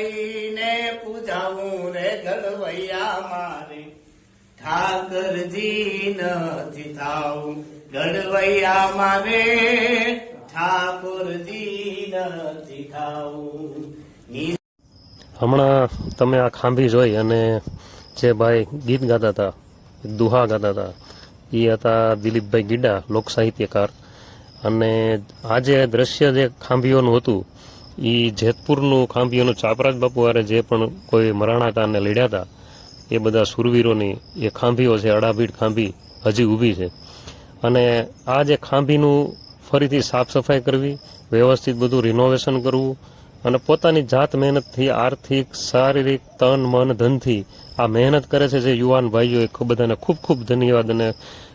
લઈને પૂજાવું રે ઘડવૈયા મારે. ઠાકરજી નથી થાવું. ઘડવૈયા મારે. ઠાકોરજી નથી થાવું. હમણાં તમે આ ખાંભી જોઈ અને જે ભાઈ ગીત ગાતા હતા, દુહા ગાતા હતા એ હતા દિલીપભાઈ ગીડા લોક સાહિત્યકાર અને આ જે દ્રશ્ય જે ખાંભીઓનું હતું એ જેતપુરનું ખાંભીઓનું ચાપરાજ બાપુ હારે જે પણ કોઈ મરાણાકારને લડ્યા હતા એ બધા સુરવીરોની એ ખાંભીઓ છે, અડાભીડ ખાંભી હજી ઊભી છે. અને આ જે ખાંભીનું ફરીથી સાફ સફાઈ કરવી, વ્યવસ્થિત બધું રિનોવેશન કરવું, અને પોતાની જાત મહેનતથી, આર્થિક, શારીરિક, તન, મન, ધનથી આ મહેનત કરે છે જે યુવાન ભાઈઓ બધાને ખૂબ ખૂબ ધન્યવાદ અને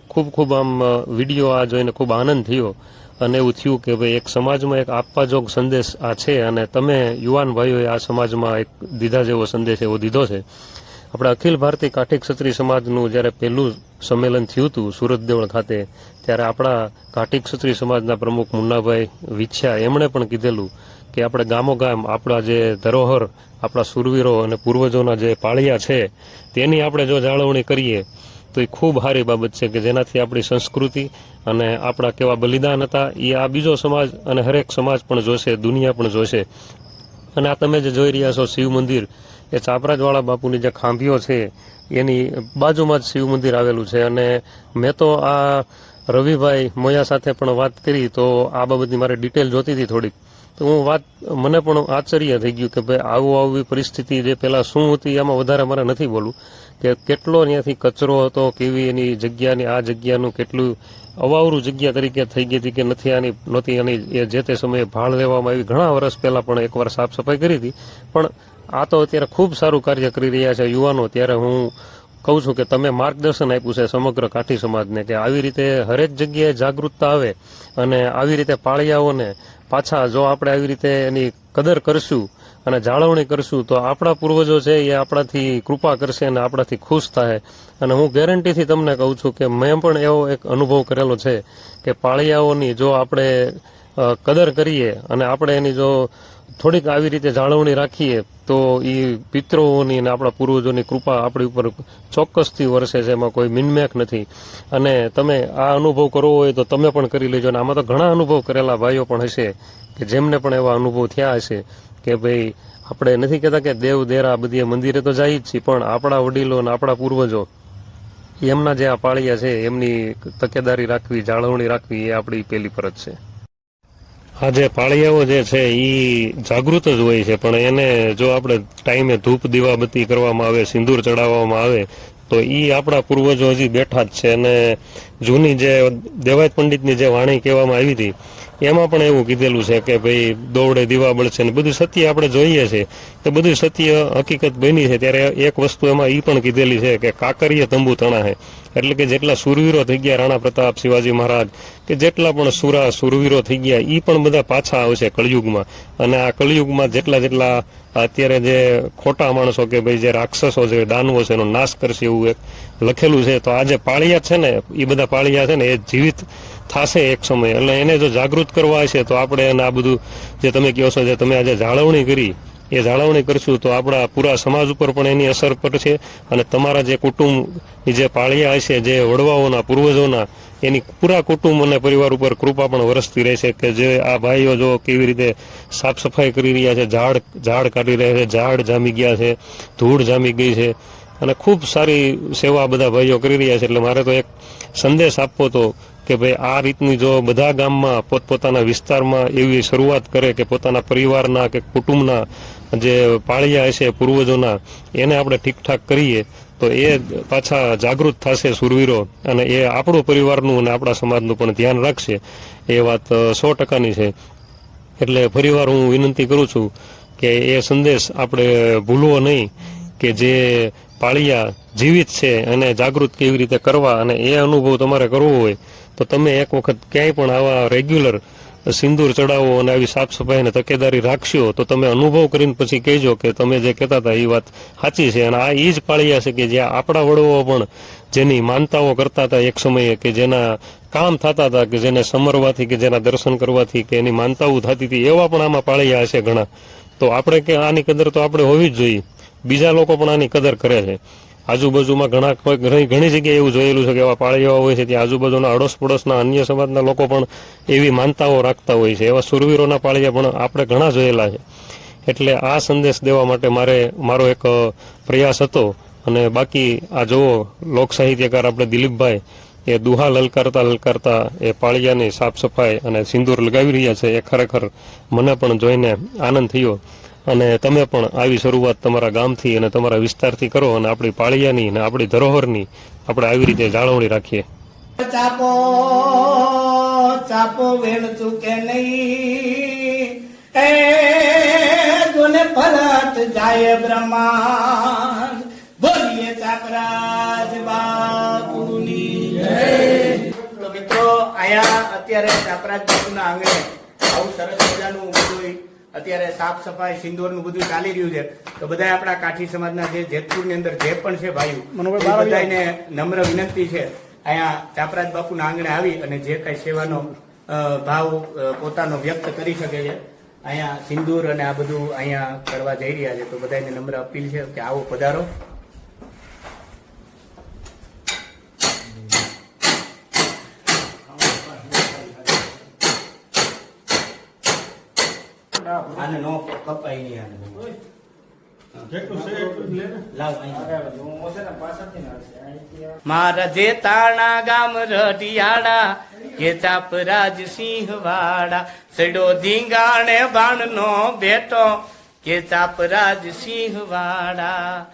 ખૂબ ખૂબ આમ વીડિયો આ જોઈને ખૂબ આનંદ થયો. અને એવું થયું કે ભાઈ એક સમાજમાં એક આપવા જોગ સંદેશ આ છે અને તમે યુવાન ભાઈઓએ આ સમાજમાં એક દીધા જેવો સંદેશ એવો દીધો છે. આપણે અખિલ ભારતીય કાઠી ક્ષત્રિય સમાજનું જ્યારે પહેલું સંમેલન થયું હતું સુરત દેવળ ખાતે, ત્યારે આપણા કાઠી ક્ષત્રિય સમાજના પ્રમુખ મુન્નાભાઈ વિછ્યા એમણે પણ કીધેલું કે આપણે ગામો ગામ આપણા જે ધરોહર, આપણા સુરવીરો અને પૂર્વજોના જે પાળિયા છે, તેની આપણે જો જાળવણી કરીએ તો એ ખૂબ સારી બાબત છે કે જેનાથી આપણી સંસ્કૃતિ અને આપણા કેવા બલિદાન હતા, એ આ બીજો સમાજ અને હરેક સમાજ પણ જોશે, દુનિયા પણ જોશે. અને આ તમે જે જોઈ રહ્યા છો શિવ મંદિર, એ ચાપરાજવાળા બાપુની જે ખાંભીઓ છે, એની બાજુમાં જ શિવ મંદિર આવેલું છે. અને મેં તો આ રવિભાઈ મોયા સાથે પણ વાત કરી, તો આ બાબતની મારે ડિટેલ જોતી હતી થોડીક. તો હું વાત, મને પણ આશ્ચર્ય થઈ ગયું કે ભાઈ આવું આવી પરિસ્થિતિ જે પહેલાં શું હતી એમાં વધારે મારે નથી બોલવું. કે કેટલો ત્યાંથી કચરો હતો, કેવી એની જગ્યાની, આ જગ્યાનું કેટલું અવાવરું જગ્યા તરીકે થઈ ગઈ હતી કે નથી, આની, નહોતી, આની એ જે તે સમયે ભાળ લેવામાં આવી. ઘણા વર્ષ પહેલા પણ એકવાર સાફ સફાઈ કરી હતી. પણ આ તો અત્યારે ખૂબ સારું કાર્ય કરી રહ્યા છે યુવાનો. ત્યારે હું કહું છું કે તમે માર્ગદર્શન આપ્યું છે સમગ્ર કાઠી સમાજને કે આવી રીતે હરેક જગ્યાએ જાગૃતતા આવે અને આવી રીતે પાળિયાઓને પાછા જો આપણે આવી રીતે એની કદર કરશું અને જાળવણી કરશું, તો આપણા પૂર્વજો છે એ આપણાથી કૃપા કરશે અને આપણાથી ખુશ થાય. અને હું ગેરંટીથી તમને કહું છું કે મેં પણ એવો એક અનુભવ કરેલો છે કે પાળિયાઓની જો આપણે કદર કરીએ અને આપણે એની જો થોડીક આવી રીતે જાળવણી રાખીએ તો એ પિતૃઓની અને આપણા પૂર્વજોની કૃપા આપણી ઉપર ચોક્કસથી વરસે છે, એમાં કોઈ મિનમેક નથી. અને તમે આ અનુભવ કરવો હોય તો તમે પણ કરી લેજો. અને આમાં તો ઘણા અનુભવ કરેલા ભાઈઓ પણ હશે, કે જેમને પણ એવા અનુભવ થયા હશે, કે ભાઈ આપણે નથી કહેતા કે દેવ, દેરા બધી મંદિરે તો જાય જ છીએ, પણ આપણા વડીલો અને આપણા પૂર્વજો, એમના જે આ પાળિયા છે, એમની તકેદારી રાખવી, જાળવણી રાખવી એ આપણી પહેલી ફરજ છે. આ જે પાળિયાઓ જે છે એ જાગૃત જ હોય છે. પણ એને જો આપણે ટાઈમે ધૂપ દીવાબત્તી કરવામાં આવે, સિંદૂર ચડાવવામાં આવે, તો એ આપણા પૂર્વજો હજી બેઠા જ છે. અને જૂની જે દેવાયત પંડિતની જે વાણી કહેવામાં આવી હતી, એમાં પણ એવું કીધેલું છે કે ભાઈ દોડે દીવા બળશે ને બધું સત્ય આપણે જોઈએ છે. તો બધું સત્ય હકીકત બની છે. ત્યારે એક વસ્તુ એમાં એ પણ કીધેલી છે કે કાકરીય તંબુ તણા છે એટલે કે જેટલા સુરવીરો થઈ ગયા રાણા પ્રતાપ શિવાજી મહારાજ, કે જેટલા પણ સુરા સુરવીરો થઈ ગયા એ પણ બધા પાછા આવશે કળિયુગમાં. અને આ કળિયુગમાં જેટલા જેટલા અત્યારે જે ખોટા માણસો કે ભાઈ જે રાક્ષસો છે, દાનવો છે, એનો નાશ કરશે એવું એક લખેલું છે, તો આ જે પાળિયા છે ને એ બધા પાળિયા છે ને, એ જીવિત થશે એક સમય. એટલે એને જો જાગૃત કરવા હશે, તો આપણે એને આ બધું જે તમે કહો છો, જે તમે આજે જાળવણી કરી એ જાળવણી કરશું તો આપણા પૂરા સમાજ ઉપર પણ એની અસર પડશે અને તમારા જે કુટુંબ જે પાળિયા હશે, જે વડવાઓના, પૂર્વજોના, એની પૂરા કુટુંબ અને પરિવાર ઉપર કૃપા પણ વરસતી રહેશે કે જે આ ભાઈઓ જો કેવી રીતે સાફ સફાઈ કરી રહ્યા છે, ઝાડ ઝાડ કાઢી રહ્યા છે, ઝાડ જામી ગયા છે, ધૂળ જામી ગઈ છે અને ખૂબ સારી સેવા બધા ભાઈઓ કરી રહ્યા છે. એટલે મારે તો એક સંદેશ આપવો હતો કે ભાઈ આ રીતની જો બધા ગામમાં પોતપોતાના વિસ્તારમાં એવી શરૂઆત કરે કે પોતાના પરિવારના કે કુટુંબના જે પાળિયા હશે, પૂર્વજોના, એને આપણે ઠીકઠાક કરીએ, તો એ પાછા જાગૃત થશે સુરવીરો અને એ આપણું પરિવારનું અને આપણા સમાજનું પણ ધ્યાન રાખશે. એ વાત સો ટકાની છે. એટલે ફરીવાર હું વિનંતી કરું છું કે એ સંદેશ આપણે ભૂલવો નહીં કે જે પાળિયા જીવિત છે અને જાગૃત કેવી રીતે કરવા અને એ અનુભવ તમારે કરવો હોય, તો તમે એક વખત ક્યાંય પણ આવા રેગ્યુલર સિંદૂર ચડાવો અને આવી સાફ સફાઈને તકેદારી રાખશો, તો તમે અનુભવ કરીને પછી કહેજો કે તમે જે કહેતા હતા એ વાત સાચી છે. અને આ એ જ પાળિયા છે કે જ્યાં આપણા વડવો પણ જેની માનતાઓ કરતા હતા એક સમયે કે જેના કામ થતા હતા, કે જેને સમરવાથી, કે જેના દર્શન કરવાથી, કે એની માનતાઓ થતી હતી, એવા પણ આમાં પાળિયા હશે ઘણા. તો આપણે કે આની કદર તો આપણે હોવી જ જોઈએ. બીજા લોકો પણ આની કદર કરે છે. આજુબાજુમાં ઘણા ઘણી ઘણી જગ્યાએ એવું જોયેલું છે કે એવા પાળીયાઓ હોય છે, ત્યાં આજુબાજુના અડોશ પડોશના અન્ય સમાજના લોકો પણ એવી માનતાઓ રાખતા હોય છે. એવા સુરવીરોના પાળિયા પણ આપણે ઘણા જોયેલા છે. એટલે આ સંદેશ દેવા માટે મારે મારો એક પ્રયાસ હતો. અને બાકી આ જુઓ, લોક સાહિત્યકાર આપણે દિલીપભાઈ, એ દુહા લલકારતા લલકારતા એ પાળિયાની સાફ સફાઈ અને સિંદૂર લગાવી રહ્યા છે. એ ખરેખર મને પણ જોઈને આનંદ થયો. અને તમે પણ આવી શરૂઆત તમારા ગામથી અને તમારા વિસ્તારથી કરો અને આપણી પાળિયાની અને આપણી ધરોહરની આપણે આવી રીતે જાળવણી રાખીએ. ચાપો ચાપો વેણતું ચૂકે નહીં. એ જોને ભરત જાય બ્રહ્માંડ. બોલીએ ચાપરાજ બાપુની તો મિત્રો આયા અત્યારે ચાપરાજ બાપુના આંગણે આવું સરસ મજાનું બધું અત્યારે સાફ સફાઈ સિંદૂરનું બધું ચાલી રહ્યું છે. તો બધા આપણા કાઠી સમાજના જે જેતપુરની અંદર જે પણ છે ભાઈઓ બધાને નમ્ર વિનંતી છે. અહીંયા ચાપરાજ બાપુના આંગણે આવી અને જે કઈ સેવાનો ભાવ પોતાનો વ્યક્ત કરી શકે છે. અહીંયા સિંદૂર અને આ બધું અહીંયા કરવા જઈ રહ્યા છે. તો બધાને નમ્ર અપીલ છે કે આવો પધારો. આને નો કપાઈ નહીં આને. લાવ મારા જેતાણા ગામ રઢિયાળા કે ચાપરાજ સિંહ વાડા સડો ધીંગાણે બાણનો બેટો કે ચાપરાજ સિંહ વાડા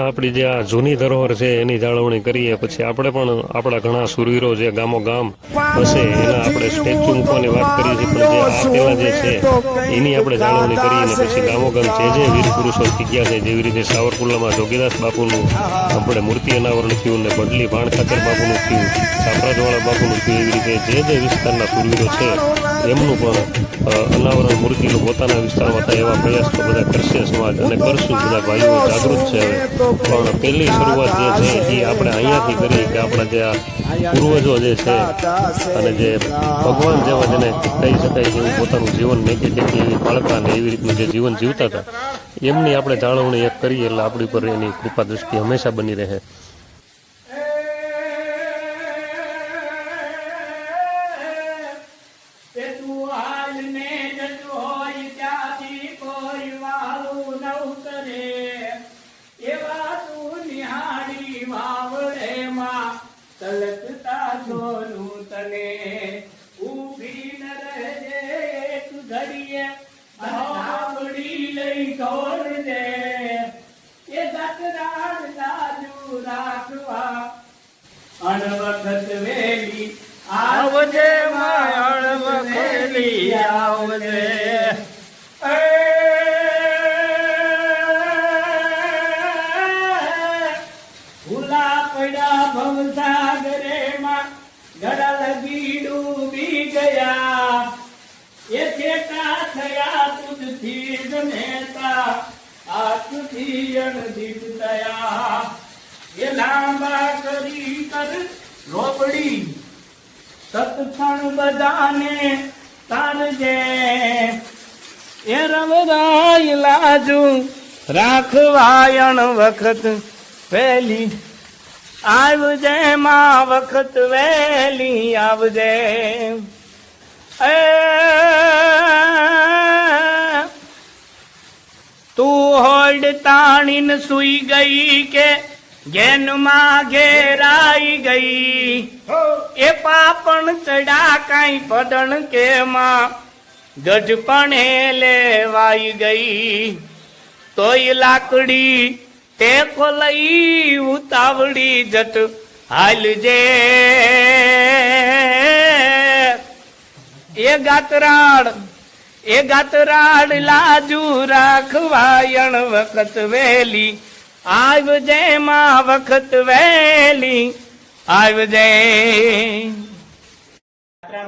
આપણી જે આ જૂની ધરોહર છે, એની જાળવણી કરીએ પછી આપણે પણ આપણા ઘણા સુરવીરો જે ગામો ગામ હશે, એના આપણે સ્ટેચ્યુ મૂકવાની વાત કરી છે પણ જે આ જે છે, એની આપણે જાળવણી કરીએ અને પછી ગામો ગામ જે જે વીર પુરુષો થઈ છે, જેવી રીતે સાવરકુંડલામાં જોગીદાસ બાપુનું આપણે મૂર્તિ અનાવરણ થયું ને બદલી ભાણ ખાતર બાપુનું થયું સાપરાજવાળા બાપુનું થયું, એવી રીતે જે જે વિસ્તારના સુરવીરો છે, એમનું પણ અનાવરણ મૂર્તિનું પોતાના વિસ્તારમાં થાય એવા પ્રયાસ તો બધા કરશે સમાજ અને કરશું બધા ભાઈઓ જાગૃત છે પણ પહેલી શરૂઆત જે છે એ આપણે અહીંયાથી કરી કે આપણા જે આ પૂર્વજો જે છે અને જે ભગવાન જેવા જેને કહી શકાય એવું પોતાનું જીવન મેકી ટેકી એવી પાળતા અને એવી રીતનું જે જીવન જીવતા હતા, એમની આપણે જાળવણી એક કરીએ એટલે આપણી પર એની કૃપા દ્રષ્ટિ હંમેશા બની રહે. આવજે ભૂલા પડ્યા ભવસાગરે માં ગળા લગી ગયા. એ ચેતા થયા તુજથી જ નેતા. આંખથી અણદીપ થયા. એ લાંબા કરી કર રોપડી. સતક્ષણ બધાને તારજે એ રવરાય લાજુ રાખવાયણ વખત વેલી. આવજે માં વખત વહેલી આવજે. એ તું હોડ તાણીન સુઈ ગઈ કે ઘેનમાં ઘેરાઈ ગઈ. એ પાપણ ચડા કાંઈ પદણ કે માં ગઢપણે લેવાઈ ગઈ. તોય લાકડી તે કોલઈ ઉતાવળી જટ હાલજે એ ગાતરાડ એ ગાતરાડ લાજુ રાખવાયણ વખત વેલી. આવજે માં વખત વેલી આવજે.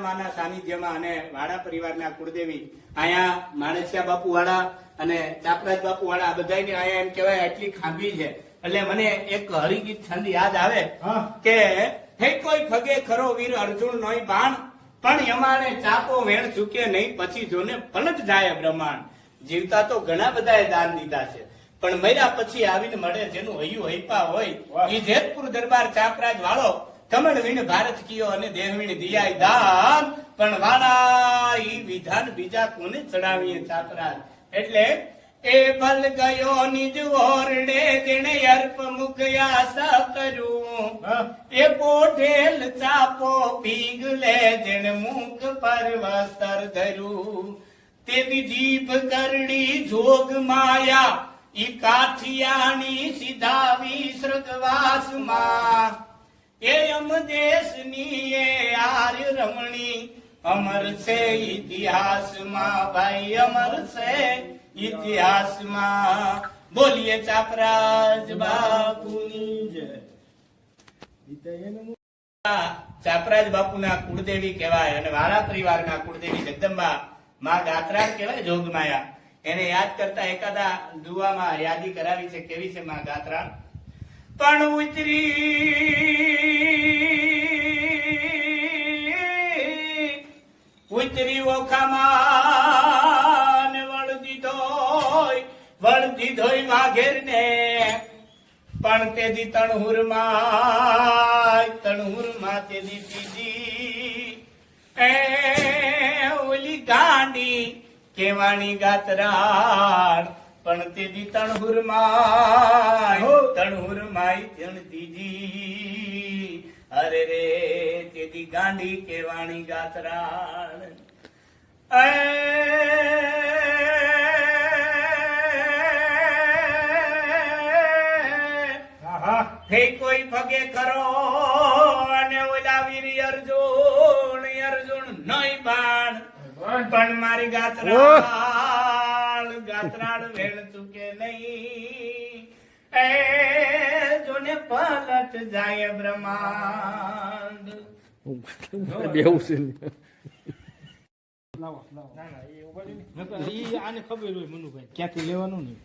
માના સાનિધ્યમાં અને વાડા પરિવારના કુળદેવી અહીંયા માણસિયા બાપુ વાળા અને ચાપરાજ બાપુ વાળા આ બધાની અહીંયા એમ કહેવાય આટલી ખાંભી છે. એટલે મને એક હરિગીત છંદ યાદ આવે કે હે કોઈ ખગે ખરો વીર અર્જુન નોય બાણ પણ યમાને ચાપો વેણ ચૂકે નહીં પછી જોને પલટ જાય બ્રહ્માંડ. જીવતા તો ઘણા બધાએ દાન દીધા છે. પણ મર્યા પછી આવીને મળે જેનું હૈયું હૈપા હોય એ જેતપુર દરબાર ચાપરાજ વાળો કમળ વીણ ભારત કિયો અને દેહવીણ દિયાય દાન. પણ વાળા ઈ વિધાન બીજા કોને ચડાવીએ ચાપરાજ? એટલે એ બલ ગયો નિજ ઓરડે જેણે અર્પ મુકયા આશા કરું એ પોઢેલ ચાપો પીગ લે જેને મુખ પર વસ્તર ધરું તેની જીભ કરડી જોગ માયા ઈ સીધા સીધાવી સૃગવાસમાં એ અમ દેશની એ આર્ય રમણી, અમર છે ઇતિહાસમાં. ભાઈ, અમર છે ઇતિહાસમાં. બોલીએ ચાપરાજ બાપુની જય. ચાપરાજ બાપુના કુળદેવી કહેવાય અને વાળા પરિવારના કુળદેવી જગદંબા માં ગાત્રા કહેવાય જોગમાયા. એને યાદ કરતા એકાદા દુવામાં યાદી કરાવી છે, કેવી છે માં ગાત્રા? પણ ઉતરી ઉતરી ઓખામાં વળદી ધોઈ વળદી ધોઈ માઘેર ને પણ તેથી તણહુરમાં તણહુરમાં તેદી ત્રીજી એ ઓલી ગાંડી કેવાણી ગાતરાણ પણ તેદી તણહુરમાં તણહુર માય તણ તીજી અરે રે તેદી ગાંડી કેવાણી ગાતરાડ હે કોઈ ભગે કરો અને ઓલા વીર અર્જુન અર્જુન નહીં બાણ પણ મારી ગાતરાળ ગાતરાળ વેળ ચૂકે નહીં. એ જોને પલટ જાય બ્રહ્માંડ. બેવું છે આને ખબર હોય મનુભાઈ ક્યાંથી લેવાનું નહીં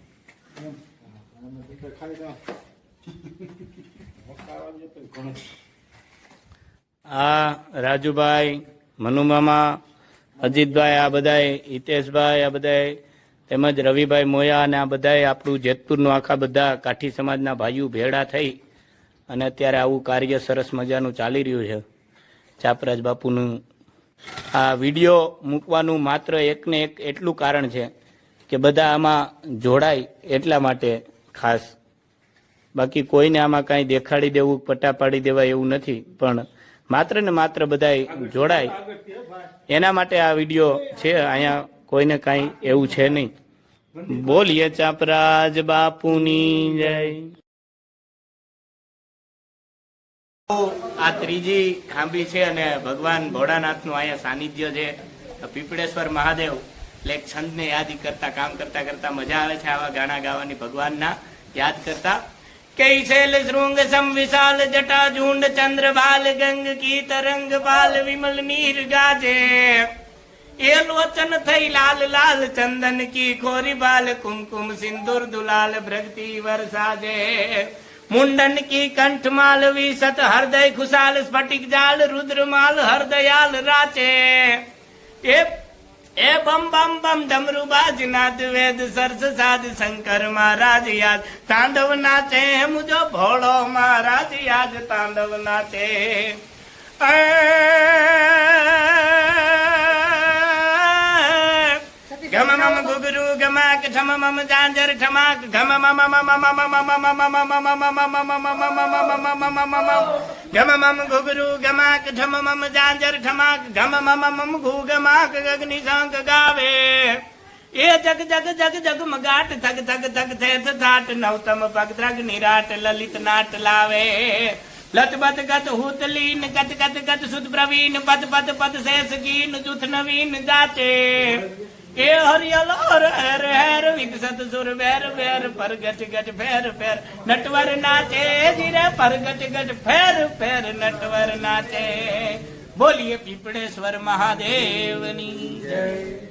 આ રાજુભાઈ મનુમામા અજીતભાઈ, આ બધાય, હિતેશભાઈ, આ બધાએ તેમજ રવિભાઈ મોયા અને આ બધાય આપણું જેતપુરનું આખા બધા કાઠી સમાજના ભાઈઓ ભેળા થઈ અને અત્યારે આવું કાર્ય સરસ મજાનું ચાલી રહ્યું છે. ચાપરાજ બાપુનું આ વીડિયો મૂકવાનું માત્ર એકને એક એટલું કારણ છે કે બધા આમાં જોડાય એટલા માટે ખાસ. બાકી કોઈને આમાં કાંઈ દેખાડી દેવું, પટ્ટા પાડી દેવાય એવું નથી, પણ માત્ર ને માત્ર બધા જોડાય. એના માટે આ વીડિયો છે, અહીંયા કોઈને કાંઈ એવું છે નહીં. બોલીએ ચાપરાજ બાપુની જય. આ ત્રીજી ખાંભી છે અને ભગવાન ભોળાનાથનું અહીંયા સાનિધ્ય છે. પીપળેશ્વર મહાદેવ, એટલે એક છંદને યાદ કરતા, કામ કરતા કરતા મજા આવે છે આવા ગાણા ગાવાની ભગવાનના. યાદ કરતા શૈલ શૃંગ સમ વિશાલ જટા ઝુંડ ચંદ્ર બાલ ગંગ કી તરંગ બાલ વિમલ નીર ગાજે એ લોચન થઈ લાલ લાલ ચંદન કી ખોરી બાલ કુમકુમ સિંદૂર દુલાલ ભ્રગતિ વરસાજે મુંડન કી કંઠ માલવી સત હૃદય ખુશાલ સ્ફટિક જાલ રુદ્ર માલ હરદયાલ રાચે એ બમ બમ બમ ડમરુ બાજ નાદ વેદ સરસ સાદ શંકર મહારાજ યાદ. તાંડવ નાચે મુજો ભોળો મહારાજ યાદ. તાંડવ નાચે. મમ ગુગરુ ગમાક ઠમ મમ જાંજર ઠમાક ઘમ મમ મમ મમ મમ મમ મમ મમ મમ ગુગરુ ગમાક ઠમ મમ જાંજર ઠમાક ઘમ મમ મમ ઘુ ગમાક ગગની સંગ ગાવે એ જગ જગ જગ જગ મગાટ થગ થગ થગ થેથ થાટ નવતમ પગ ધ્રગ નિરાટ લલિત નાટ લાવે લત બત ગત હુતલીન ગત ગત ગત સુદ પ્રવીણ પદ પદ પદ શેષ ગીન જુથ નવીન જાચે એ હરિયલ હર હર હર વિકસત સુર બેર બેર પર ગટ ગટ ફેર ફેર નટવર નાચે જીરે પર ગટ ગટ ફેર ફેર નટવર નાચે બોલીએ પીપળેશ્વર મહાદેવની જય